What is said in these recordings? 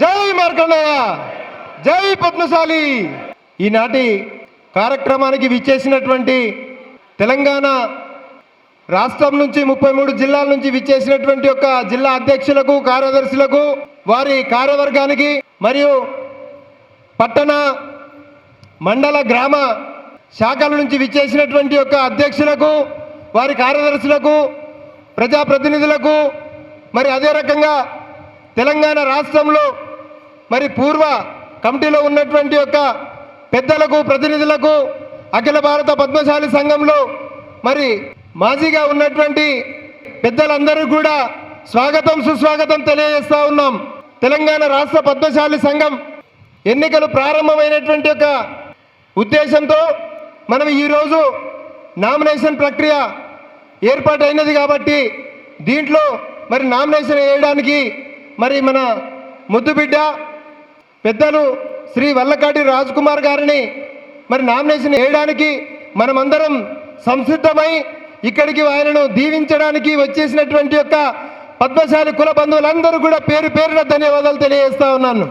జై మార్కండయ్య జై పద్మశాలి! ఈనాటి కార్యక్రమానికి విచ్చేసినటువంటి తెలంగాణ రాష్ట్రం నుంచి ముప్పై మూడు జిల్లాల నుంచి విచ్చేసినటువంటి యొక్క జిల్లా అధ్యక్షులకు కార్యదర్శులకు వారి కార్యవర్గానికి మరియు పట్టణ మండల గ్రామ శాఖల నుంచి విచ్చేసినటువంటి యొక్క అధ్యక్షులకు వారి కార్యదర్శులకు ప్రజాప్రతినిధులకు మరి అదే రకంగా తెలంగాణ రాష్ట్రంలో మరి పూర్వ కమిటీలో ఉన్నటువంటి యొక్క పెద్దలకు ప్రతినిధులకు అఖిల భారత పద్మశాలి సంఘంలో మరి మాజీగా ఉన్నటువంటి పెద్దలందరూ కూడా స్వాగతం సుస్వాగతం తెలియజేస్తా ఉన్నాం. తెలంగాణ రాష్ట్ర పద్మశాలి సంఘం ఎన్నికలు ప్రారంభమైనటువంటి యొక్క ఉద్దేశంతో మనం ఈరోజు నామినేషన్ ప్రక్రియ ఏర్పాటైనది కాబట్టి దీంట్లో మరి నామినేషన్ వేయడానికి మరి మన ముద్దుబిడ్డ పెద్దలు శ్రీ వల్లకాటి రాజ్ కుమార్ గారిని మరి నామినేషన్ వేయడానికి మనమందరం సంసిద్ధమై ఇక్కడికి ఆయనను దీవించడానికి వచ్చేసినటువంటి యొక్క పద్మశాలి కుల బంధువులందరూ కూడా పేరు పేరున ధన్యవాదాలు తెలియజేస్తా ఉన్నాను.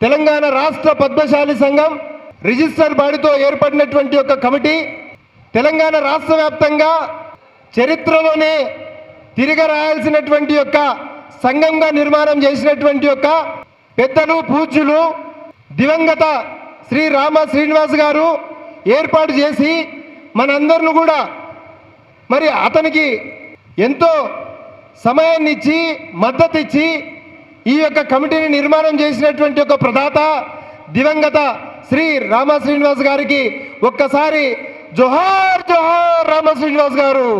తెలంగాణ రాష్ట్ర పద్మశాలి సంఘం రిజిస్టర్ బాడీతో ఏర్పడినటువంటి ఒక కమిటీ తెలంగాణ రాష్ట్ర వ్యాప్తంగా చరిత్రలోనే తిరిగి రాయాల్సినటువంటి యొక్క సంఘంగా నిర్మాణం చేసినటువంటి యొక్క పెద్దలు పూజ్యులు దివంగత శ్రీ రామ శ్రీనివాస్ గారు ఏర్పాటు చేసి మనందరిని కూడా మరి అతనికి ఎంతో సమయాన్ని ఇచ్చి మద్దతు ఇచ్చి ఈ యొక్క కమిటీని నిర్మాణం చేసినటువంటి ఒక ప్రదాత దివంగత శ్రీ రామ శ్రీనివాస్ గారికి ఒక్కసారి జోహార్ జోహార్ రామ శ్రీనివాస్ గారు.